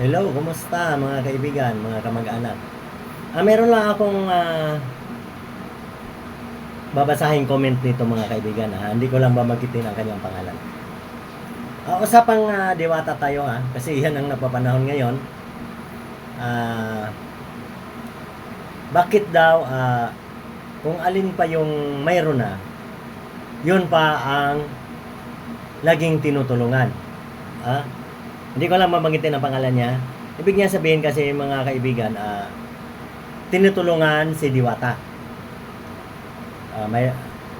Hello, kumusta mga kaibigan, mga kamag-anak? Ah, meron lang akong ah, babasahin comment nito mga kaibigan. Ah. Hindi ko lang babanggitin ang kanyang pangalan. Ah, usapang ah, diwata tayo ha, kasi yan ang napapanahon ngayon. Ah, bakit daw ah, kung alin pa yung mayroon na, yun pa ang laging tinutulungan. Ah, hindi ko lang mabanggitin ang pangalan niya. Ibig niya sabihin kasi mga kaibigan, ah, tinutulungan si Diwata. Ah, may,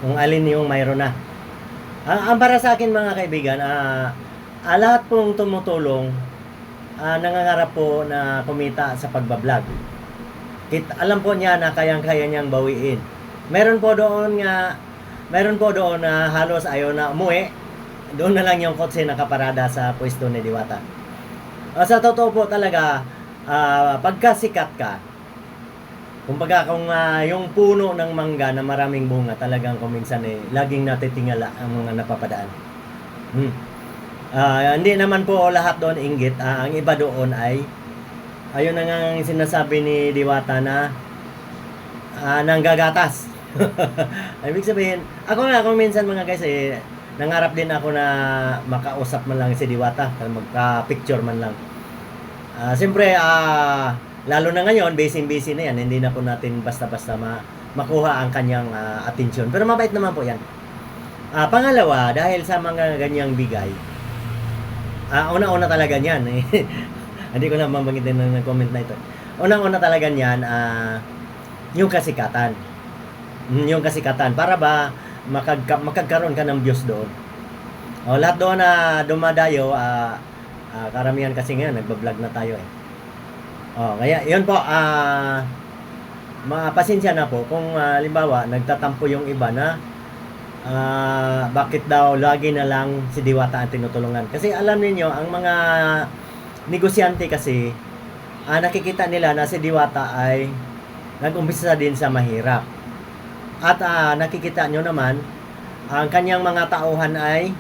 kung alin yung mayroon na. Ah, ang para sa akin mga kaibigan, ah, ah, lahat pong tumutulong, ah, nangangarap po na kumita sa pagbablog. Kit, alam po niya na kayang-kaya niyang bawiin. Meron po doon nga, meron po doon na halos ayaw na umuwi. Doon na lang yung kotse nakaparada sa pwesto ni Diwata. Ah, sa totoo po talaga, ah, pagka sikat ka, kumbaga kung ah, yung puno ng mangga na maraming bunga, talagang kuminsan eh, laging natitingala ang mga napapadaan. Hmm. Ah, hindi naman po lahat doon inggit. Ah, ang iba doon ay, ayun na nga ang sinasabi ni Diwata na ah, nanggagatas. Ibig sabihin, ako nga kung minsan mga guys eh, nangarap din ako na makausap man lang si Diwata, magka-picture man lang. Ah, siyempre, ah, lalo na ngayon, busy-busy na yan, hindi na po natin basta-basta ma makuha ang kanyang ah, atensyon. Pero mabait naman po yan. Ah, pangalawa, dahil sa mga ganyang bigay, ah, una-una talaga niyan. Eh. hindi ko na mabanggitin ng comment na ito. Unang-una talaga niyan, ah, yung kasikatan. Mm, Yung kasikatan. Para ba, makagka, makagkaroon ka ng views doon. O, lahat doon na dumadayo, ah, ah, karamihan kasi ngayon, nagbablog na tayo eh. O, kaya, yun po, ah, mapasensya na po kung ah, halimbawa, nagtatampo yung iba na ah, bakit daw lagi na lang si Diwata ang tinutulungan. Kasi alam niyo ang mga negosyante kasi, ah, nakikita nila na si Diwata ay nag-umpisa din sa mahirap. At ah, nakikita nyo naman, ang kanyang mga tauhan ay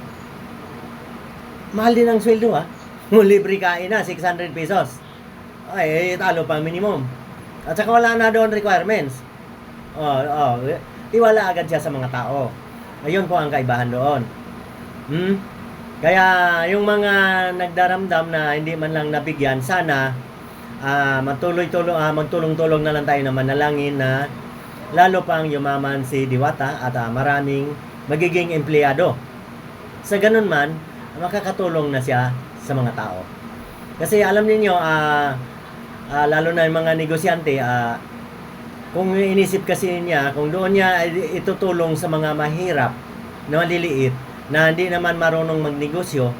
mahal din ang sweldo ah. Libre kain na, 600 pesos. Ay, talo pa minimum. At saka wala na doon requirements. Oh, oh, tiwala agad siya sa mga tao. Ayun po ang kaibahan doon. Hmm? Kaya yung mga nagdaramdam na hindi man lang nabigyan, sana ah magtuloy-tuloy ah, magtulong-tulong na lang tayo na manalangin na lalo pang yumaman si Diwata at ah, maraming magiging empleyado. Sa ganun man, makakatulong na siya sa mga tao. Kasi alam niyo ah ah, lalo na yung mga negosyante, ah, kung inisip kasi niya, kung doon niya itutulong sa mga mahirap na maliliit, na hindi naman marunong magnegosyo,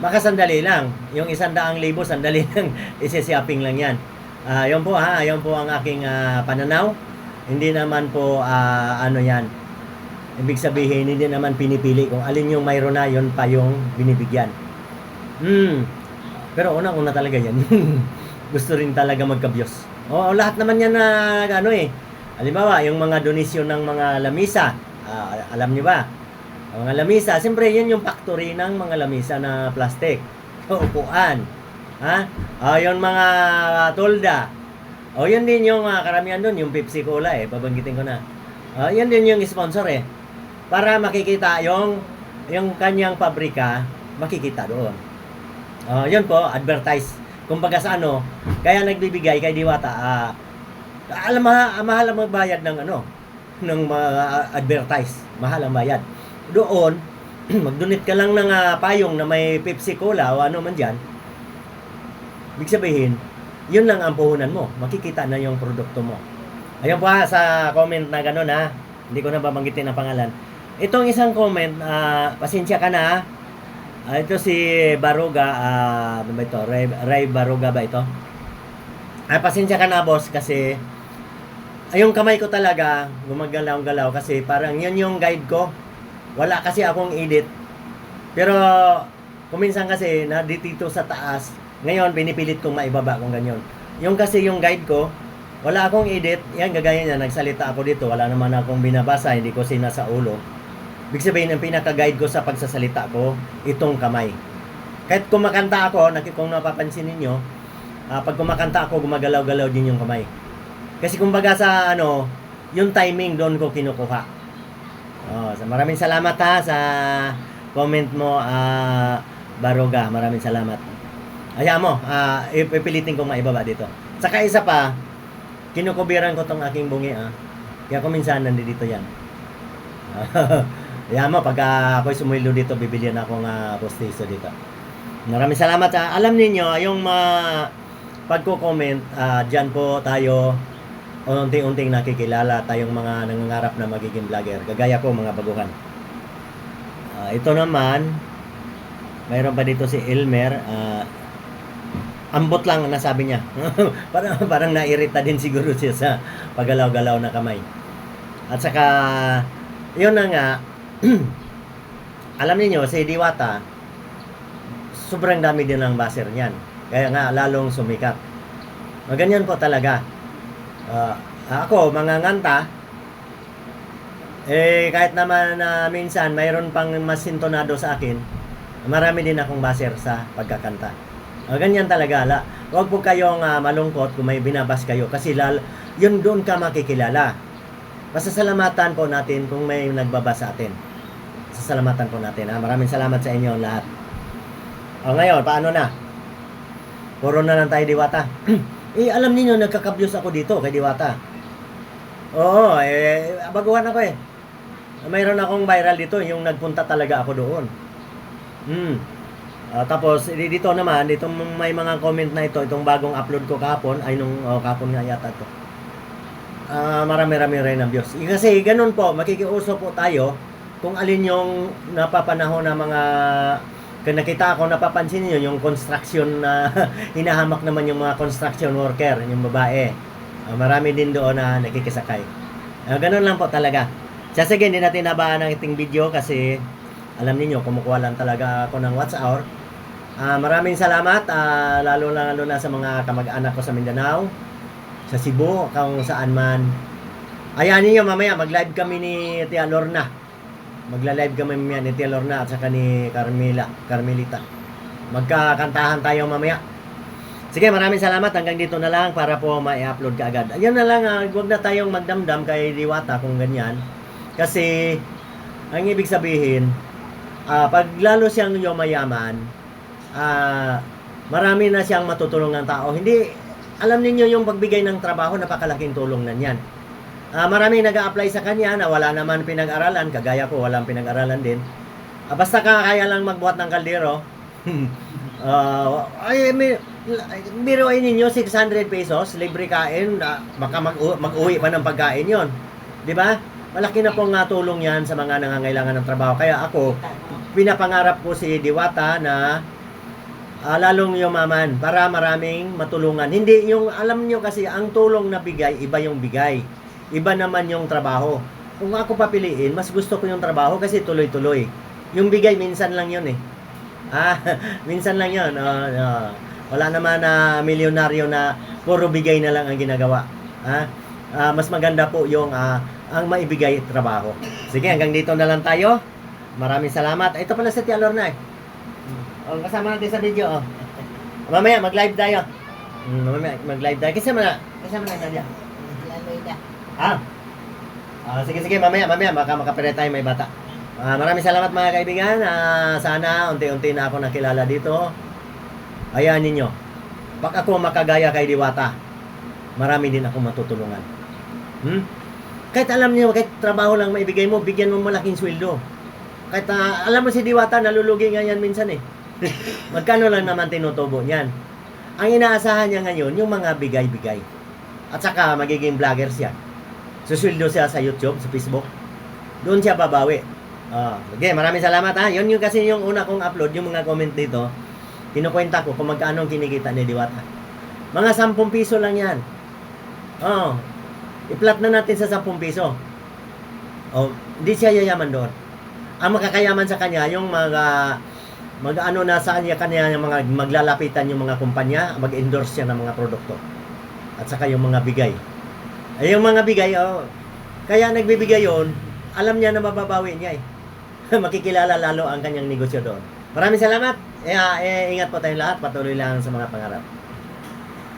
baka sandali lang. Yung isang daang libo, sandali lang, isisiaping lang yan. Ah, yun po ha, yun po ang aking ah, pananaw. Hindi naman po ah, ano yan. Ibig sabihin, hindi naman pinipili kung alin yung mayroon na, yun pa yung binibigyan. Hmm. Pero unang-una talaga yan. Gusto rin talaga magkabyos. Oo, lahat naman yan na ano eh. Halimbawa, yung mga donisyon ng mga lamisa. Ah, alam niyo ba? Ang mga lamisa, siyempre yun yung factory ng mga lamisa na plastic. Upuan. Ha? Ah, yung mga tolda. O yun din yung ah, karamihan doon, yung Pepsi Cola eh, babanggitin ko na. Ah, yun din yung sponsor eh. Para makikita yung yung kanyang pabrika, makikita doon. Ah, yun po, advertise. Kumbaga sa ano, kaya nagbibigay kay Diwata, ah, alam ma mahal ang magbayad ng ano, ng mga advertise. Mahal ang bayad. Doon, mag-donate ka lang ng ah, payong na may Pepsi Cola o ano man dyan, Ibig sabihin, yun lang ang puhunan mo. Makikita na yung produkto mo. Ayun po ha, sa comment na gano'n ha. Hindi ko na babanggitin ang pangalan. Itong isang comment, ah, pasensya ka na ha. Ah, ito si Baruga, ah, ano ba ito? Ray, Ray Baruga ba ito? Ah, pasensya ka na boss kasi ay, yung kamay ko talaga gumagalaw-galaw kasi parang yun yung guide ko. Wala kasi akong edit. Pero kuminsan kasi na dito sa taas, ngayon pinipilit kong maibaba kung ganyan. Yung kasi yung guide ko, wala akong edit. Yan gagaya niya, nagsalita ako dito, wala naman akong binabasa, hindi ko sinasa ulo. Ibig sabihin, ang pinaka-guide ko sa pagsasalita ko, itong kamay. Kahit kumakanta ako, kung napapansin ninyo, ah, pag kumakanta ako, gumagalaw-galaw din yung kamay. Kasi kumbaga sa ano, yung timing doon ko kinukuha. Oh, so maraming salamat ha sa comment mo, ah, Baroga. Maraming salamat. Ayaw mo, ah, ipipilitin ko maibaba dito. Saka isa pa, kinukubiran ko tong aking bungi ah. Kaya kung minsan nandito yan. Ayaw mo, pag ah, ako'y sumilo dito, bibilihan ako ng uh, postiso dito. Maraming salamat. ah. alam niyo yung mga pagko-comment, ah, dyan po tayo unti-unting nakikilala tayong mga nangangarap na magiging vlogger. Kagaya ko, mga baguhan. Ah, ito naman, mayroon pa dito si Elmer. ah, ambot lang ang nasabi niya. parang, parang nairita din siguro siya sa paggalaw-galaw na kamay. At saka, yun na nga, alam niyo si Diwata, sobrang dami din ang baser niyan. Kaya nga, lalong sumikat. Ganyan po talaga. Ah, ako, mga nganta, eh, kahit naman na minsan, mayroon pang mas sintonado sa akin, marami din akong baser sa pagkakanta. O, ganyan talaga. La. Huwag po kayong ah, malungkot kung may binabas kayo kasi lal, yun doon ka makikilala. Pasasalamatan po natin kung may nagbabasa atin. Pasasalamatan po natin. Ha? Maraming salamat sa inyo lahat. O ngayon, paano na? Puro na lang tayo diwata. eh, alam niyo nagkakabyos ako dito kay diwata. Oo, eh, baguhan ako eh. Mayroon akong viral dito, yung nagpunta talaga ako doon. Hmm. Ah, tapos, di- dito naman, dito may mga comment na ito, itong bagong upload ko kahapon, ay nung oh, kahapon nga yata to. Ah, marami-rami rin ang views. Kasi ganun po, makikiuso po tayo kung alin yung napapanahon na mga kung nakita ako, napapansin niyo yung construction na hinahamak naman yung mga construction worker, yung babae. Ah, marami din doon na nakikisakay. Ah, ganun lang po talaga. Sa sige, hindi natin nabaan ang iting video kasi alam niyo kumukuha lang talaga ako ng watch Ah, maraming salamat, ah, lalo lalo na sa mga kamag-anak ko sa Mindanao, sa Cebu, kung saan man. Ayan niyo mamaya, mag-live kami ni Tia Lorna. Magla-live kami mamaya ni Tia Lorna at saka ni Carmela, Carmelita. Magkakantahan tayo mamaya. Sige, maraming salamat. Hanggang dito na lang para po ma-upload ka agad. Ayun na lang, ah, huwag na tayong magdamdam kay Diwata kung ganyan. Kasi, ang ibig sabihin, ah, pag lalo siyang yumayaman, ah, marami na siyang matutulungan tao. Hindi, alam ninyo yung pagbigay ng trabaho, napakalaking tulong na yan. Ah, marami nag apply sa kanya na wala naman pinag-aralan, kagaya ko, walang pinag-aralan din. Ah, basta ka kaya lang magbuhat ng kaldero, ah, ay, may, biruin ninyo 600 pesos, libre kain, ah, baka mag, mag-uwi pa ng pagkain yon Di ba? Malaki na pong nga tulong yan sa mga nangangailangan ng trabaho. Kaya ako, pinapangarap ko si Diwata na ah, lalong yumaman para maraming matulungan. Hindi yung, alam nyo kasi, ang tulong na bigay, iba yung bigay. Iba naman yung trabaho. Kung ako papiliin, mas gusto ko yung trabaho kasi tuloy-tuloy. Yung bigay, minsan lang yun eh. Ah, minsan lang yun. Ah, ah. wala naman na milyonaryo na puro bigay na lang ang ginagawa. Ah, ah, mas maganda po yung ah, ang maibigay trabaho. Sige, hanggang dito na lang tayo. Maraming salamat. Ito pala si Tia Lorna eh. Oh, kasama natin sa video. Oh. Mamaya, mag-live tayo. Mm, mamaya, mag-live tayo. Kasama na. Kasama na Nadia. Ah. Ah, sige, sige, mamaya, mamaya, baka makapire tayo may bata. Ah, maraming salamat mga kaibigan. Ah, sana unti-unti na ako nakilala dito. Ayan ninyo. Pag ako makagaya kay Diwata, marami din ako matutulungan. Hmm? Kahit alam niyo, kahit trabaho lang maibigay mo, bigyan mo malaking sweldo. Kahit ah, alam mo si Diwata, nalulugi nga yan minsan eh. Magkano lang naman tinutubo niyan. Ang inaasahan niya ngayon, yung mga bigay-bigay. At saka magiging vlogger siya. Susweldo siya sa YouTube, sa Facebook. Doon siya babawi. Ah, okay, maraming salamat ha. Yun yung kasi yung una kong upload, yung mga comment dito. Kinukwenta ko kung magkano ang kinikita ni Diwata. Mga 10 piso lang yan. Oh, i-plot na natin sa 10 piso. Oh, hindi siya yayaman doon. Ang makakayaman sa kanya, yung mga mag ano na sa kanya kanya yung mga maglalapitan yung mga kumpanya, mag-endorse siya ng mga produkto. At saka yung mga bigay. Ay, yung mga bigay, oh, kaya nagbibigay yon alam niya na mababawi niya eh. Makikilala lalo ang kanyang negosyo doon. Maraming salamat. Eh, ah, eh, ingat po tayong lahat. Patuloy lang sa mga pangarap.